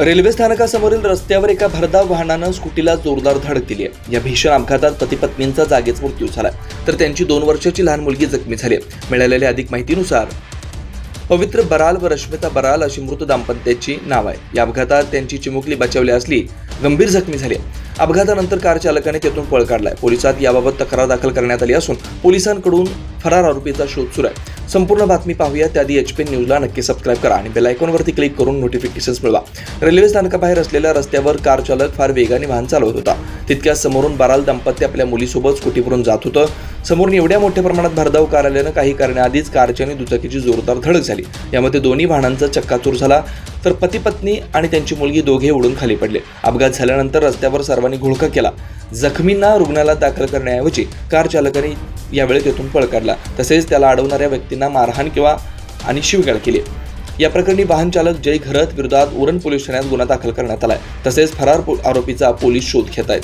Railway स्थानकासमोरील रस्त्यावर एका भरधाव वाहनानं स्कूटीला जोरदार धडक दिली आहे. या भीषण अपघातात पती पत्नींचा जागीच मृत्यू झाला तर त्यांची दोन वर्षाची लहान मुलगी जखमी झाली मिळालेल्या अधिक माहितीनुसार पवित्र बराल व रश्मिता बराल अशी मृत दाम्पत्याची नाव आहे. या अपघातात त्यांची चिमुकली बचावली असली गंभीर जखमी झाली अपघातानंतर कार चालकाने तेथून पळ काढलाय पोलिसात याबाबत तक्रार दाखल करण्यात आली असून पोलिसांकडून फरार आरोपीचा शोध सुरू आहे. संपूर्ण बातमी पाहूया. त्याआधी एच पी न्यूजला नक्की सबस्क्राईब करा आणि बेल आयकॉनवरती क्लिक करून नोटिफिकेशन्स मिळवा. रेल्वे स्थानकाबाहेर असलेल्या रस्त्यावर कार चालक फार वेगाने वाहन चालवत होता. तितक्या समोरून बाराल दाम्पत्य आपल्या मुलीसोबत स्कूटीवरून जात होतं. समोरून एवढ्या मोठ्या प्रमाणात भरधाव कार आल्यानं काही करण्याआधीच कारची आणि दुचाकीची जोरदार धडक झाली. यामध्ये दोन्ही वाहनांचा चक्काचूर झाला. तर पती पत्नी आणि त्यांची मुलगी दोघे उडून खाली पडले. अपघात झाल्यानंतर रस्त्यावर सर्वांनी घोळका केला. जखमींना रुग्णालयात दाखल करण्याऐवजी कार चालकाने यावेळी तेथून पळ काढला. तसेच त्याला अडवणाऱ्या व्यक्तींना मारहाण किंवा आणि शिवगाळ केली. या प्रकरणी वाहन चालक जय घरत विरोधात उरण पोलीस ठाण्यात गुन्हा दाखल करण्यात आलाय. तसेच फरार आरोपीचा पोलीस शोध घेत आहेत.